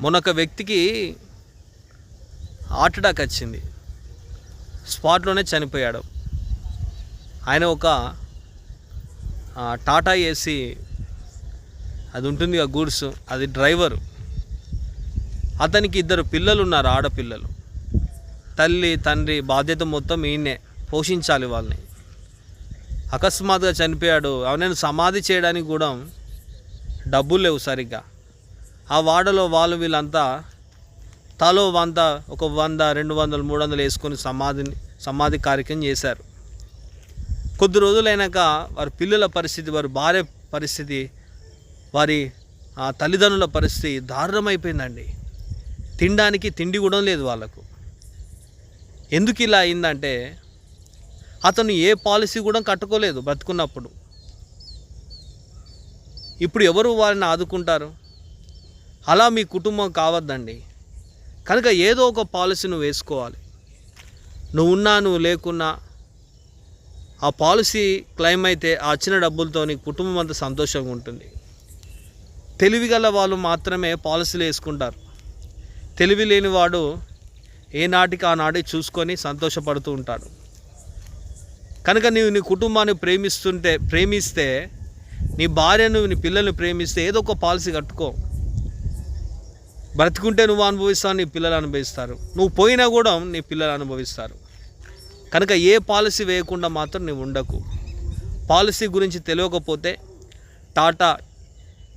మొన్నొక వ్యక్తికి heart attack వచ్చింది. స్పాట్లోనే చనిపోయాడు. ఆయన ఒక టాటా ఏసీ అది ఉంటుంది ఆ గూడ్స్ అది డ్రైవరు. అతనికి ఇద్దరు పిల్లలు ఉన్నారు ఆడపిల్లలు. తల్లి తండ్రి బాధ్యత మొత్తం ఈయనే పోషించాలి వాళ్ళని. అకస్మాత్తుగా చనిపోయాడు. నేను సమాధి చేయడానికి కూడా డబ్బులు లేవు సరిగ్గా. ఆ వాడలో వాళ్ళు వీళ్ళంతా తలో వంద ఒక వంద రెండు వందలు మూడు వందలు వేసుకొని సమాధిని సమాధి కార్యక్రమం చేశారు. కొద్ది రోజులైనాక వారి పిల్లల పరిస్థితి వారి భార్య పరిస్థితి వారి ఆ, తల్లిదండ్రుల పరిస్థితి దారుణమైపోయిందండి. తినడానికి తిండి కూడా లేదు వాళ్ళకు. ఎందుకు ఇలా అయిందంటే అతను ఏ పాలసీ కూడా కట్టుకోలేదు బ్రతుకున్నప్పుడు ఇప్పుడు ఎవరు వారిని ఆదుకుంటారు? అలా మీ కుటుంబం కావద్దండి. కనుక ఏదో ఒక పాలసీ నువ్వు వేసుకోవాలి. నువ్వు ఉన్నా నువ్వు లేకున్నా ఆ పాలసీ క్లెయిమ్ అయితే ఆ చిన్న డబ్బులతో నీ కుటుంబం అంతా సంతోషంగా ఉంటుంది. తెలివిగల వాళ్ళు మాత్రమే పాలసీలు వేసుకుంటారు. తెలివి లేనివాడు ఏనాటికి ఆనాటి చూసుకొని సంతోషపడుతూ ఉంటాడు. కనుక నీవు నీ కుటుంబాన్ని ప్రేమిస్తుంటే ప్రేమిస్తే నీ భార్యను నీ పిల్లల్ని ప్రేమిస్తే ఏదో ఒక పాలసీ కట్టుకో. బ్రతుకుంటే నువ్వు అనుభవిస్తావు నీ పిల్లలు అనుభవిస్తారు. నువ్వు పోయినా కూడా నీ పిల్లలు అనుభవిస్తారు. కనుక ఏ పాలసీ వేయకుండా మాత్రం నువ్వు ఉండకు. పాలసీ గురించి తెలియకపోతే టాటా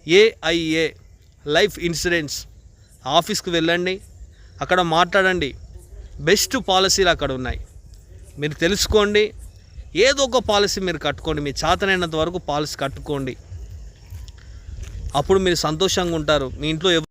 ఏఐఏ లైఫ్ ఇన్సూరెన్స్ ఆఫీస్కి వెళ్ళండి. అక్కడ మాట్లాడండి. బెస్ట్ పాలసీలు అక్కడ ఉన్నాయి. మీరు తెలుసుకోండి. ఏదో ఒక పాలసీ మీరు కట్టుకోండి. మీ చేతనైనంత వరకు పాలసీ కట్టుకోండి. అప్పుడు మీరు సంతోషంగా ఉంటారు. మీ ఇంట్లో